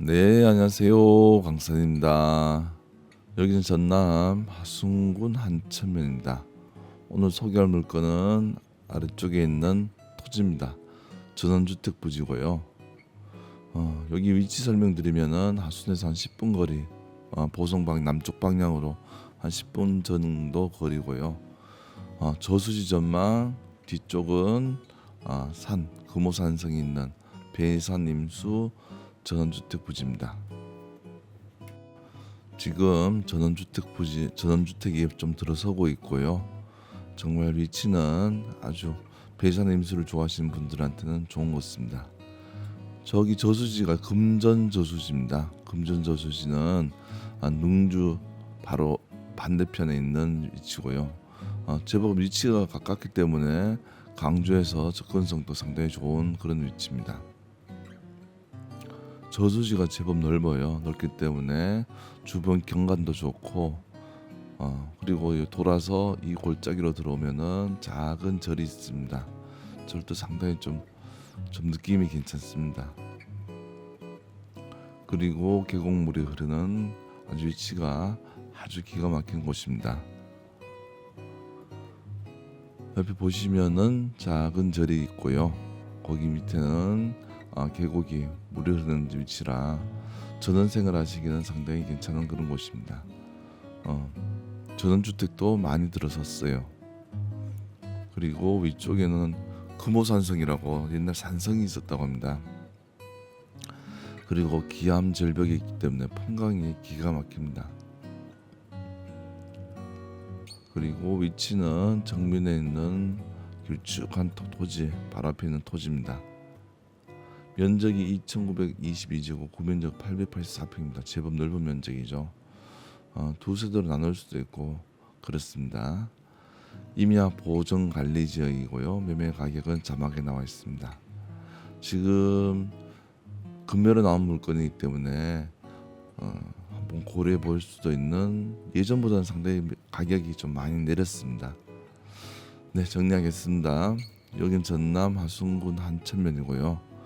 네, 안녕하세요. 강산입니다. 여기는 전남 하순군 한천면입니다. 오늘 소개할 물건은 아래쪽에 있는 토지입니다. 전원주택 부지고요. 어, 여기 위치 설명드리면은 하순에서 한 10분 거리, 어, 보성방 남쪽 방향으로 한 10분 정도 거리고요. 어, 저수지 전망 뒤쪽은 어, 산 금오산성이 있는 배산 임수 전원주택 부지입니다. 지금 전원주택 부지 전원주택이 좀 들어서고 있고요. 정말 위치는 아주 배산 임수를 좋아하시는 분들한테는 좋은 것 같습니다. 저기 저수지가 금전 저수지입니다. 금전 저수지는 아, 능주 바로 반대편에 있는 위치고요. 어, 제법 위치가 가깝기 때문에 강주에서 접근성도 상당히 좋은 그런 위치입니다. 저수지가 제법 넓어요. 넓기 때문에 주변 경관도 좋고 어, 그리고 이 돌아서 이 골짜기로 들어오면은 작은 절이 있습니다. 절도 상당히 좀, 좀 느낌이 괜찮습니다. 그리고 계곡물이 흐르는 아주 위치가 아주 기가 막힌 곳입니다. 옆에 보시면은 작은 절이 있고요. 거기 밑에는 아, 계곡이 물이 흐르는 위치라 전원생활 하시기는 상당히 괜찮은 그런 곳입니다. 어, 전원주택도 많이 들어섰어요. 그리고 위쪽에는 금오산성이라고 옛날 산성이 있었다고 합니다. 그리고 기암 절벽이 있기 때문에 풍광이 기가 막힙니다. 그리고 위치는 정면에 있는 길쭉한 토- 토지, 바로 앞에 있는 토지입니다. 면적이 2,922제곱, 구면적 884평입니다. 제법 넓은 면적이죠. 어, 두 세대로 나눌 수도 있고 그렇습니다. 임야 보정 관리 지역이고요. 매매 가격은 자막에 나와 있습니다. 지금 금매로 나온 물건이기 때문에 어, 한번 고려해 볼 수도 있는 예전보다는 상당히 가격이 좀 많이 내렸습니다. 네 정리하겠습니다. 여긴 전남 하순군 한천면이고요.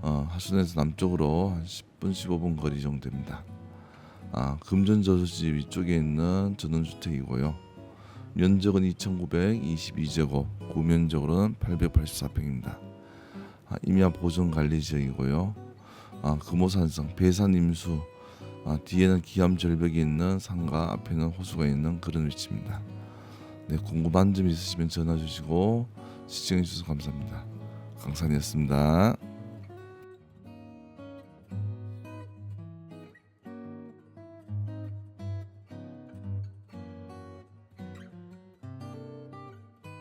어, 하순에서 남쪽으로 한 10분 15분 거리 정도입니다. 아, 금전 저수지 위쪽에 있는 전원주택이고요. 면적은 2,922제곱, 구면적으로는 884평입니다. 아, 임야 보존 관리 지역이고요. 아, 금오산성, 배산 임수, 아, 뒤에는 기암 절벽이 있는 산과 앞에는 호수가 있는 그런 위치입니다. 네, 궁금한 점 있으시면 전화 주시고 시청해 주셔서 감사합니다. 강산이었습니다.